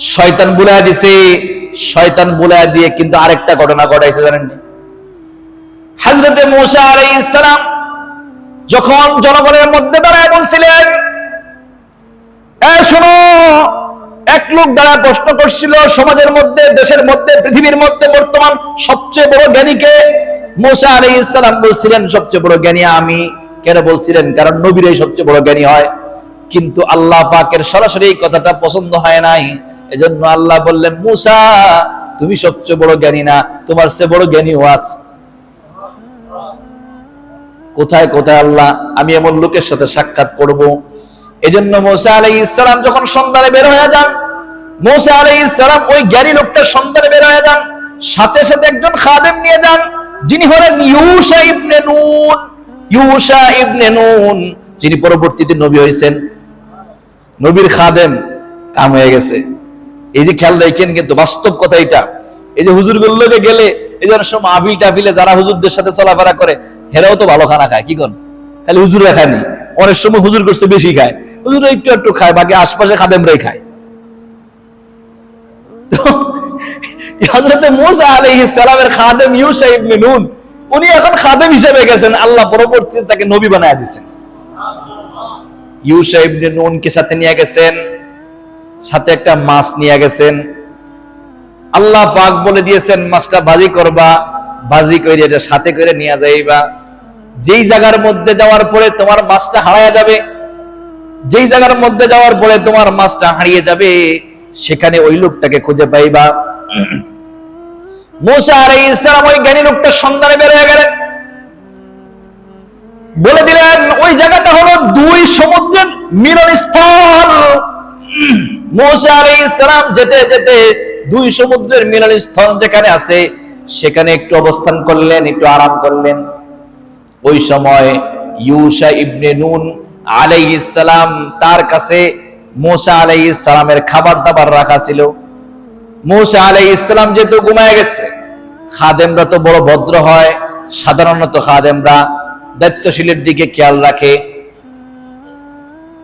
শয়তান বুলায় দিছে, শয়তান বুলায় দিয়ে কিন্তু আরেকটা ঘটনা ঘটাইছে, জানেন হাজরতে মুসা আলাইহিস সালাম যখন জনগণের মধ্যে দাঁড়ায় বলছিলেন শোনো, এক লোক দ্বারা প্রশ্ন করছিল, সমাজের মধ্যে, দেশের মধ্যে, পৃথিবীর মধ্যে বর্তমান সবচেয়ে বড় জ্ঞানীকে মোসা আলী ইসলাম বলছিলেন, সবচেয়ে বড় জ্ঞানী আমি। কেন বলছিলেন? কারণ নবীরাই সবচেয়ে বড় জ্ঞানী হয়। কিন্তু আল্লাহ পাকের সরাসরি কথাটা পছন্দ হয় নাই। এজন্য আল্লাহ বললেন, মুসা, তুমি সবচেয়ে বড় জ্ঞানী না, তোমার সে বড় জ্ঞানী ওয়াস। কোথায় কোথায় আল্লাহ? আমি এমন লোকের সাথে সাক্ষাৎ করব। এজন্য মোসা আলাই ইসলাম যখন সন্ধানে বের হয়ে যান, মোসা আলাই ইসলাম ওই জ্ঞানী লোকটা সন্ধানে বের হয়ে যান, সাথে সাথে একজন খাদেম নিয়ে যান, যিনি হলেন ইউসা ইবনে নুন, ইউসা ইবনে নুন, যিনি পরবর্তীতে নবী হয়েছেন নবীর খাদেম কাম হয়ে গেছে। এই যে খেয়াল রাখেন কিন্তু বাস্তব কথা এটা। এই যে হুজুর গুলোকে গেলে এই যে সময় আবিল টাবিলে যারা হুজুরদের সাথে চলাফেরা করে, হেরাও তো ভালো খানা খায়, কি কন? খালি হুজুরা খায়নি অনেক সময় হুজুর করছে বেশি খায়। হুজুর একটু একটু খায়, বাকি আশপাশে খাদেমরাই খায়। খাদেম ইউসা ইবনে আল্লাহ তাকে নবী বানায় দিয়েছেন। ইউসা নুনকে সাথে নিয়ে গেছেন। সাথে একটা মাছ নিয়ে গেছেন। আল্লাহ পাক বলে দিয়েছেন, মাছটা ভাজি করবা, ভাজি করে এটা সাথে করে নিয়ে যাইবা। যেই জায়গার মধ্যে যাওয়ার পরে তোমার মাছটা হারায়া যাবে, যেই জায়গার মধ্যে যাওয়ার পরে তোমার মাছটা হারিয়ে যাবে, সেখানে ওই লোকটাকে খুঁজে পাইবা। মোসা আলাইহিস সালাম ওই জ্ঞানী লোকটার সন্ধানে বের হয়ে গেলেন। বলে দিলেন, ওই জায়গাটা হলো দুই সমুদ্রের মিলনস্থল। মোসা আলাইহিস সালাম যেতে যেতে দুই সমুদ্রের মিলনস্থল যেখানে আছে, সেখানে একটু অবস্থান করলেন, একটু আরাম করলেন। ওই সময় ইউসা ইবনে নুন আলাইহিস সালাম তার কাছে মোসা আলাইহিস সালামের খাবার দাবার রাখা ছিল। মোসা আলাইহিস সালাম যেহেতু ঘুমায় গেছে, খাদেমরা তো বড় ভদ্র হয়, সাধারণত খাদেমরা দায়িত্বশীলের দিকে খেয়াল রাখে।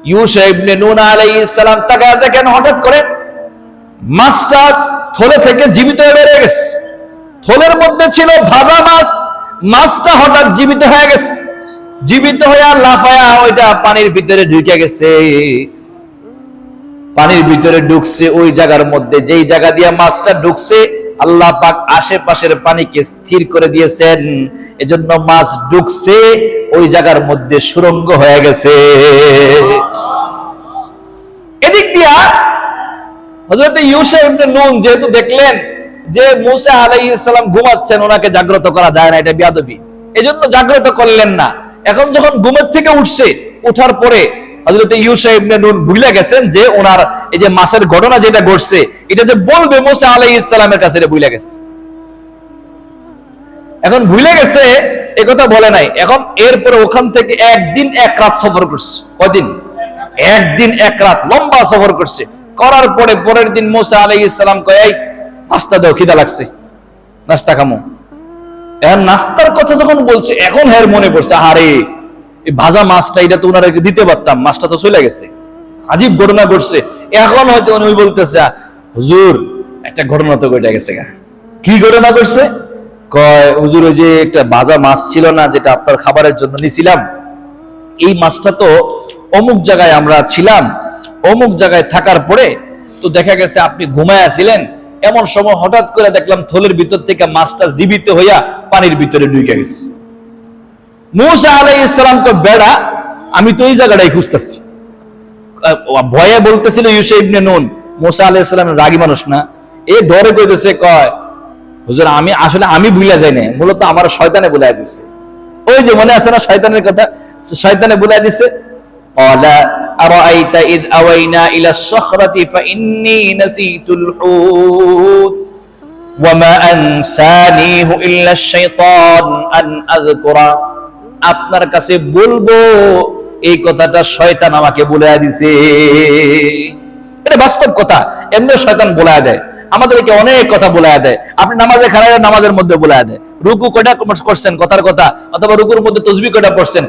ইউসা ইবনে নুন আলাইহিস তাকায় দেখেন হঠাৎ করে মাছটা থলে থেকে জীবিত হয়ে বেড়ে গেছে। থলের মধ্যে ছিল ভাজা মাছ, মাছটা হঠাৎ জীবিত হয়ে গেছে। জীবিত হয়ে লাফায়া ওইটা পানির ভিতরে ঢুকে গেছে। পানির ভিতরে ঢুকছে ওই জায়গার মধ্যে। যেই জায়গা দিয়ে মাছটা ঢুকছে আল্লাহ পাক আশেপাশের পানিকে স্থির করে দিয়েছেন। এজন্য মাছ ঢুকছে ওই জায়গার মধ্যে সুরঙ্গ হয়ে গেছে। এদিক দিয়া হযরত ইউসা ইবনে নুন যেহেতু দেখলেন যে মুসা আলাইহিস সালাম ঘুমাচ্ছেন, ওনাকে জাগ্রত করা যায় না, এটা বিয়াদবি। এজন্য জাগ্রত করলেন না। এখন যখন ঘুমের থেকে উঠছে, উঠার পরে হযরত ইউসা ইবনে নুন ভুলে গেছেন যে ওনার এই যে মাছের ঘটনা যেটা ঘটছে এটা যে বলবে মুসা আলাইহিস সালামের কাছে ভুলে গেছে। এখন ভুলে গেছে এ কথা বলে নাই। এখন এরপরে ওখান থেকে একদিন এক রাত সফর করছে। কদিন? একদিন এক রাত লম্বা সফর করছে। করার পরে পরের দিন মোসা আলাই ইসলাম কয় "এই, নাস্তা দাও খিদা লাগছে। নাস্তা খামো। এখন নাস্তার কথা যখন বলছে এখন হের মনে পড়ছে আরে ভাজা মাছটা এটা তো ওনারা দিতে পারতাম, মাছটা তো চলে গেছে। আজীব ঘটনা ঘটছে। এখন হয়তো উনি বলতেছে, হুজুর, একটা ঘটনা তো ঘটে গেছে গা। কি ঘটনা ঘটছে? কয়, হুজুর, ওই যে একটা ভাজা মাছ ছিল না, যেটা আপনার খাবারের জন্য নিছিলাম, এই মাছটা তো অমুক জায়গায় আমরা ছিলাম, অমুক জায়গায় থাকার পরে তো দেখা গেছে আপনি ঘুমায় আছিলেন। এমন সময় হঠাৎ করে দেখলাম থলের ভিতর থেকে মাছটা জীবিত হইয়া পানির ভিতরে ঢুকে গেছে। মুসা আলাই ইসলামকে বেড়া আমি তো এই জায়গাটাই খুঁজতেছি আহ, ভয়ে বলতেছিল ইউসা ইবনে নুন মুসা আলাই ইসলামের রাগী মানুষ না এ ডরে কইতেছে কয় হুজুর আমি আসলে আমি ভুলে যাই না মূলত আমার শয়তানে বুলাই দিচ্ছে ওই যে মনে আছে না শয়তানের কথা শয়তানে বুলাই দিছে قال أرأيت إذ أوينا إلى الصخرة فإني نسيت الحوت وما أنسانيه إلا الشيطان أن أذكره আপনার কাছে বলব, এই কথাটা শয়তান আমাকে বলে দিছে। এটা বাস্তব কথা এমনি শয়তান বলে দেয়। আমাদেরকে অনেক কথা বলে দেয়। আপনি নামাজে খারাপ, নামাজের মধ্যে বলে দেয়। রুকু কয়টা করছেন? কথার কথা। অথবা রুকুর মধ্যে তসবি কয়টা পড়ছেন?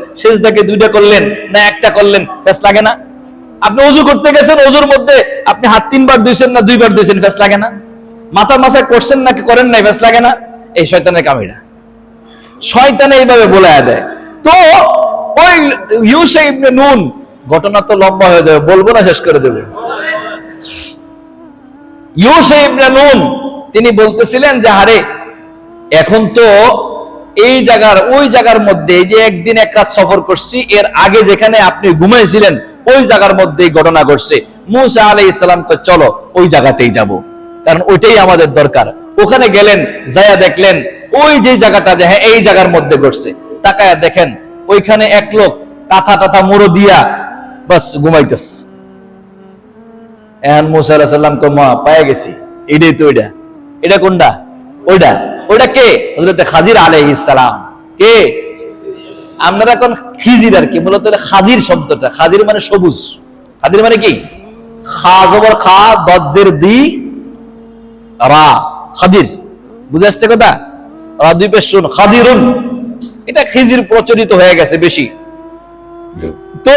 দাকে দুইটা করলেন, না একটা করলেন বেশ লাগে না? আপনি অজু করতে গেছেন, অজুর মধ্যে আপনি হাত তিনবার ধুইছেন না দুইবার ধুইছেন, ফেস লাগে না? মাথা মাথায় করছেন নাকি করেন নাই, ফেস লাগে না? এই শয়তানের কামিটা শয়তানে এইভাবে বলে দেয়। তো ওই ইউসে ইবনে নুন, ঘটনা তো লম্বা হয়ে যাবে, বলব না, শেষ করে দেবে। ইউসে ইবনে নুন, তিনি বলতেছিলেন যে হারে এখন তো এই জায়গার, ওই জায়গার মধ্যে যে একদিন এক রাত সফর করছি, এর আগে যেখানে আপনি ঘুমাইছিলেন, ওই জায়গার মধ্যে এই ঘটনা ঘটছে। মুসা আলাই ইসলামকে চলো, ওই জায়গাতেই যাব। কারণ ওইটাই আমাদের দরকার। ওখানে গেলেন, যায়া দেখলেন, ওই যে জায়গাটা যে হ্যাঁ এই জায়গার মধ্যে ঘটছে। তাকায় দেখেন, ওইখানে এক লোক কাথা টাথা মুড়ো দিয়া বাস ঘুমাইতেছে। এখন মুসা আলাহ সাল্লাম মা, পায়ে গেছি। এটাই তো ওইটা। এটা কোনটা? ওইটা। ওইটা কে? হজরত খাজির আলাইহিস সালাম। কে? আমরা এখন খিজির আর কি, মূলত খাদির শব্দটা। খাদির মানে সবুজ। খাদির মানে কি? খা খা দজ্জের দি, রা। খাদির। বুঝে আসছে কথা? রা দুই পেশ খাদিরুন। এটা খিজির প্রচলিত হয়ে গেছে বেশি। তো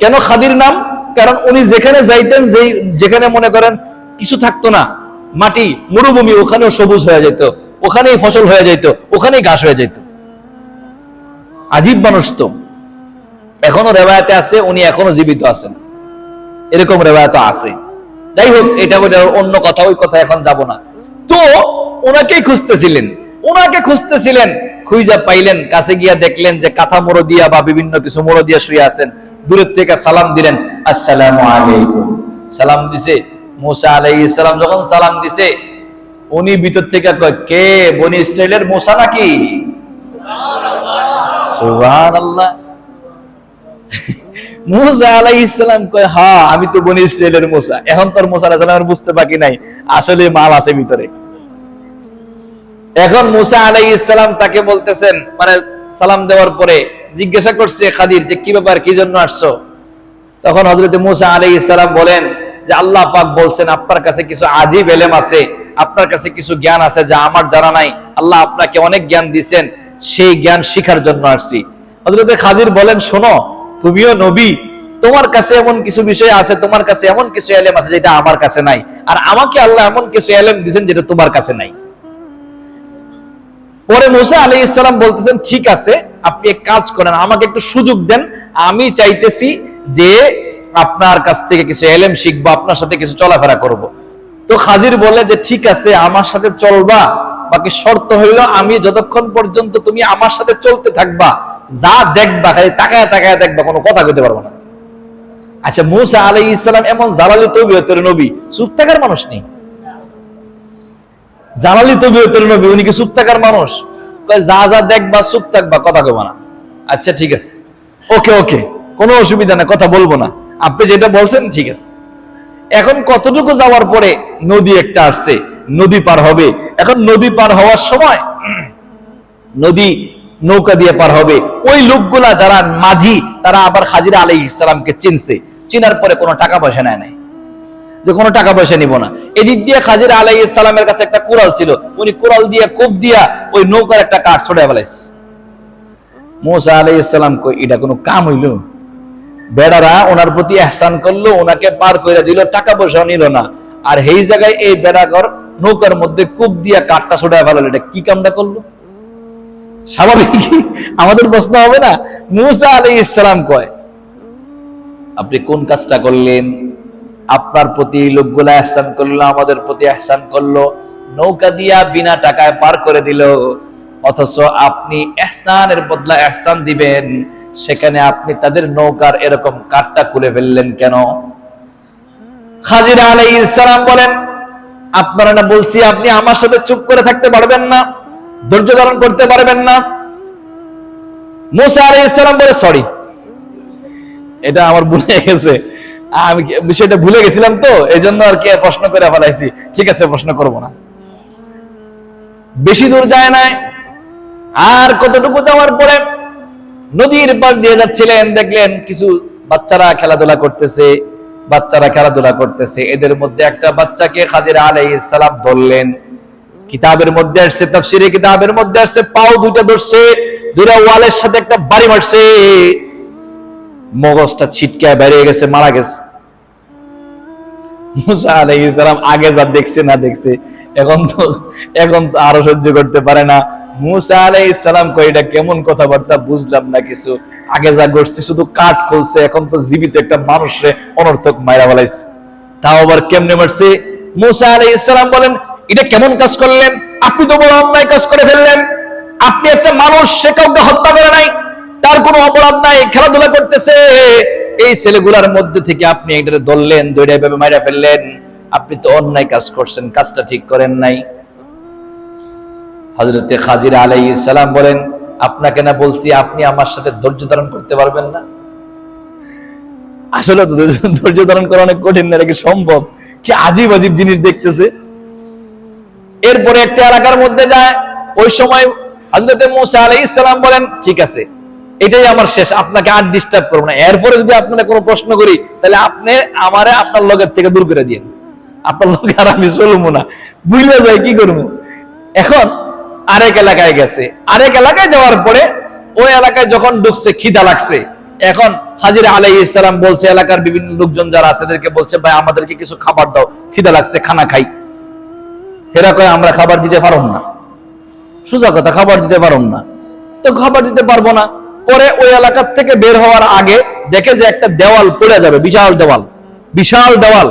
কেন খাদির নাম? কারণ উনি যেখানে যাইতেন, যেই যেখানে মনে করেন কিছু থাকতো না, মাটি, মরুভূমি, ওখানেও সবুজ হয়ে যেত, ওখানেই ফসল হয়ে যেত, ওখানেই ঘাস হয়ে যেত। আজীব মানুষ তো। এখনও রেবায়াতে আছে, উনি এখনও জীবিত আছেন। এরকম রেবায়াত আছে। যাই হোক, এটা ওইটা অন্য কথা, ওই কথা এখন যাব না। তো ওনাকেই খুঁজতেছিলেন। ওনাকে খুঁজতেছিলেন। খুঁজা পাইলেন, কাছে গিয়া দেখলেন যে কাঁথা মোড়ো দিয়া বা বিভিন্ন কিছু মোড়ো দিয়া শুয়ে আছেন। দূরের থেকে সালাম দিলেন, আসসালামু আলাইকুম। সালাম দিছে, মুসা আলাইহিস সালাম যখন সালাম দিছে, উনি ভিতর থেকে কয়, কে? বনি ইসরাইলের মুসা নাকি? মুসা আলাইহিস সালাম কয় হ্যাঁ আমি তো বনি ইসরাইলের মুসা। এখন তোর মুসা সালামের বুঝতে বাকি নাই। আসলে মাল আছে ভিতরে। এখন মুসা আলাই ইসলাম তাকে বলতেছেন মানে সালাম দেওয়ার পরে জিজ্ঞাসা করছে খাদির যে কি ব্যাপার, কি জন্য আসছো? তখন হজরত মুসা আলাই ইসলাম বলেন যে আল্লাহ পাক বলছেন, আপনার কাছে কিছু আজীব এলেম আছে, আপনার কাছে কিছু জ্ঞান আছে যা আমার জানা নাই। আল্লাহ আপনাকে অনেক জ্ঞান দিছেন সেই জ্ঞান শিখার জন্য আসছি। হজরত খাদির বলেন, শোনো, তুমিও নবী, তোমার কাছে এমন কিছু বিষয় আছে, তোমার কাছে এমন কিছু এলেম আছে যেটা আমার কাছে নাই। আর আমাকে আল্লাহ এমন কিছু এলেম দিয়েছেন যেটা তোমার কাছে নাই। পরে মুসা আলী ইসলাম বলতেছেন, ঠিক আছে, আপনি এক কাজ করেন, আমাকে একটু সুযোগ দেন। আমি চাইতেছি যে আপনার কাছ থেকে কিছু এলেম শিখব, আপনার সাথে কিছু চলাফেরা করব। তো খাজির বলে যে, ঠিক আছে, আমার সাথে চলবা। বাকি শর্ত হইল, আমি যতক্ষণ পর্যন্ত তুমি আমার সাথে চলতে থাকবা, যা দেখবা, খালি তাকায় তাকায় দেখবা, কোনো কথা কইতে পারব না। আচ্ছা মুসা আলী ইসলাম এমন জালালি তবিয়তের নবী, চুপ থাকার মানুষ নেই। জালালি তবিয়তের নবী, উনি কি চুপ থাকার মানুষ? যা যা দেখবা, চুপ থাকবা, কথা কইবা না। আচ্ছা ঠিক আছে। ওকে ওকে, কোনো অসুবিধা না কথা বলব না। আপনি যেটা বলছেন, ঠিক আছে। এখন কতটুকু যাওয়ার পরে নদী একটা আসছে? নদী পার হবে। এখন নদী পার হওয়ার সময় নদী নৌকা দিয়ে পার হবে। ওই লোকগুলা যারা মাঝি, তারা আবার হাজিরা আলী ইসলামকে চিনছে। চিনার পরে কোনো টাকা পয়সা নেয় নাই। যে কোনো টাকা পয়সা নিব না। এদিক দিয়ে খাজির আলাই ইসলামের কাছে একটা কুড়াল ছিল। উনি কুড়াল দিয়ে, কোপ দিয়া ওই নৌকার একটা কাঠ ছড়াই ফেলাইছে। মোসা আলাই ইসলাম এটা কোনো কাম হইল? বেড়ারা ওনার প্রতি এহসান করল, ওনাকে পার করে দিল, টাকা পয়সা নিল না। আর এই জায়গায় এই বেড়াগর নৌকার মধ্যে কূপ দিয়া কাঠটা ছড়াই ফেলালো। এটা কি কামটা করল? স্বাভাবিক আমাদের প্রশ্ন হবে না? মুসা আলী ইসলাম কয়, আপনি কোন কাজটা করলেন? আপনার প্রতি লোকগুলা এহসান করল, আমাদের প্রতি এহসান করল, নৌকা দিয়া বিনা টাকায় পার করে দিল। অথচ আপনি এহসানের বদলা এহসান দিবেন, সেখানে আপনি তাদের নৌকার এরকম কাঠটা খুলে ফেললেন কেন? খাজিরা আলাই ইসলাম বলেন, আপনারা না বলছি, আপনি আমার সাথে চুপ করে থাকতে পারবেন না, ধৈর্য ধারণ করতে পারবেন না। মুসা আলাই ইসলাম বলে, সরি, এটা আমার ভুলে গেছে। আমি বিষয়টা ভুলে গেছিলাম তো এই জন্য আর কি প্রশ্ন করে ফেলাইছি। ঠিক আছে, প্রশ্ন করব না। বেশি দূর যায় নাই, আর কতটুকু যাওয়ার পরে নদীর দিয়ে যাচ্ছিলেন, দেখলেন কিছু বাচ্চারা খেলাধুলা করতেছে, বাচ্চারা খেলাধুলা করতেছে। এদের মধ্যে একটা বাচ্চাকে খাজির আলাইহিস সালাম ধরলেন। কিতাবের মধ্যে আসছে তাফসিরে কিতাবের মধ্যে আসছে, পাও দুইটা ধরছে, দুইটা ওয়ালের সাথে একটা বাড়ি মারছে। মগজটা ছিটকায় বেরিয়ে গেছে, মারা গেছে। মুসা আগে যা দেখছে না দেখছে, এখন তো এখন তো আরও সহ্য করতে পারে না। মুসা কই এটা কেমন কথাবার্তা, বুঝলাম না কিছু। আগে যা করছে শুধু খুলছে, এখন তো জীবিত একটা মানুষরে অনর্থক মাইরা বলাইছে তাও আবার কেমনে মারছে? মুসা বলেন, এটা কেমন কাজ করলেন? আপনি তো বড় অন্যায় কাজ করে ফেললেন। আপনি একটা মানুষ, সে কাউকে হত্যা করে নাই। তার কোনো অপরাধ নাই, খেলাধুলা করতেছে। এই ছেলেগুলার মধ্যে থেকে আপনি এটা ধরলেন দৌড়ে ভাবে মাইরা ফেললেন। আপনি তো অন্যায় কাজ করছেন, কাজটা ঠিক করেন নাই। হজরতে খাজির আলাই সালাম বলেন, আপনাকে না বলছি, আপনি আমার সাথে ধৈর্য ধারণ করতে পারবেন না? আসলে তো ধৈর্য- ধারণ করা অনেক কঠিন না, এটা সম্ভব? কি আজীব আজীব জিনিস দেখতেছে। এরপরে একটা এলাকার মধ্যে যায়, ওই সময় হজরতে মোসা আলাই ইসলাম বলেন, ঠিক আছে এটাই আমার শেষ, আপনাকে আর ডিস্টার্ব করব না। এরপরে যদি আপনারা কোনো প্রশ্ন করি, তাহলে আপনি আমারে আপনার লগের থেকে দূর করে দিন আপনার লগে আর আমি চলবো না। বুঝলে যায় কি করব? এখন আরেক এলাকায় গেছে। আরেক এলাকায় যাওয়ার পরে ওই এলাকায় যখন ঢুকছে, খিদা লাগছে। এখন হাজির আলাই ইসলাম বলছে, এলাকার বিভিন্ন লোকজন যারা আছে, এদেরকে বলছে, ভাই, আমাদেরকে কিছু খাবার দাও। খিদা লাগছে, খানা খাই। এরা কয়, আমরা খাবার দিতে পারব না। সোজা কথা, খাবার দিতে পারব না। তো খাবার দিতে পারব না। পরে ওই এলাকার থেকে বের হওয়ার আগে দেখে যে একটা দেওয়াল পড়ে যাবে, বিশাল দেওয়াল বিশাল দেওয়াল।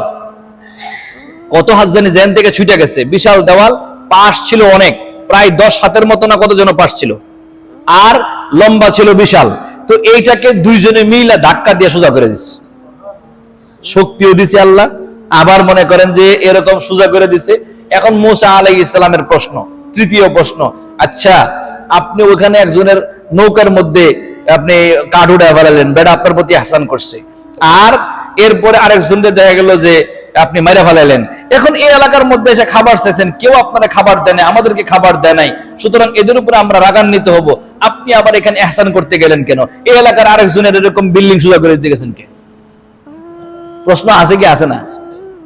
কত হাত জানি জেন থেকে ছুটে গেছে, বিশাল দেওয়াল, পাশ ছিল অনেক, প্রায় দশ হাতের মতো না কত জন পাশ ছিল। আর লম্বা ছিল বিশাল। তো এইটাকে দুইজনে মিলে ধাক্কা দিয়ে সোজা করে দিচ্ছে শক্তিও দিছে আল্লাহ, আবার মনে করেন যে এরকম সোজা করে দিছে। এখন মোসা আলাই ইসলামের প্রশ্ন, তৃতীয় প্রশ্ন আচ্ছা আপনি ওখানে একজনের নৌকার মধ্যে আপনি কাঠ উড়ায় ফেলালেন, বেড়া আপনার প্রতি হাসান করছে। আর এরপরে আরেকজনকে দেখা গেল যে আপনি মেরে ফেলালেন। এখন এই এলাকার মধ্যে এসে খাবার চাইছেন, কেউ আপনারা খাবার দেয় নাই, আমাদেরকে খাবার দেয় নাই। সুতরাং এদের উপরে আমরা রাগান্বিত হব। আপনি আবার এখানে এহসান করতে গেলেন কেন? এই এলাকার আরেকজনের এরকম বিল্ডিং সোজা করে দিতে গেছেন কে? প্রশ্ন আছে কি? আছে না?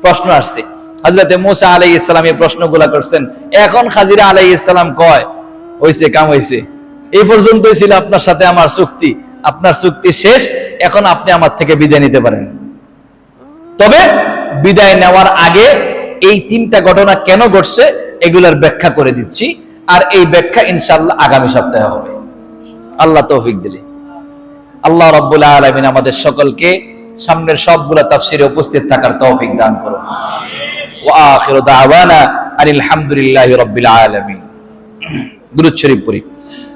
প্রশ্ন আসছে। হজরতে মোসা আলাই ইসলাম এই প্রশ্নগুলা করছেন। এখন হাজিরা আলাই ইসলাম কয়? হইছে, কাম হইছে। এই পর্যন্তই ছিল আপনার সাথে আমার চুক্তি। আপনার চুক্তি শেষ, এখন আপনি আমার থেকে বিদায় নিতে পারেন। তবে বিদায় নেওয়ার আগে এই তিনটা ঘটনা কেন ঘটছে, এগুলার ব্যাখ্যা করে দিচ্ছি। আর এই ব্যাখ্যা ইনশাল্লাহ আগামী সপ্তাহে হবে। আল্লাহ তৌফিক দিলে। আল্লাহ রব্বুল্লাহ আলমিন আমাদের সকলকে সামনের সবগুলো তাফসিরে উপস্থিত থাকার তৌফিক দান করুন। ওয়া আখিরু দাওয়ানা আলহামদুলিল্লাহি রাব্বিল শরীফ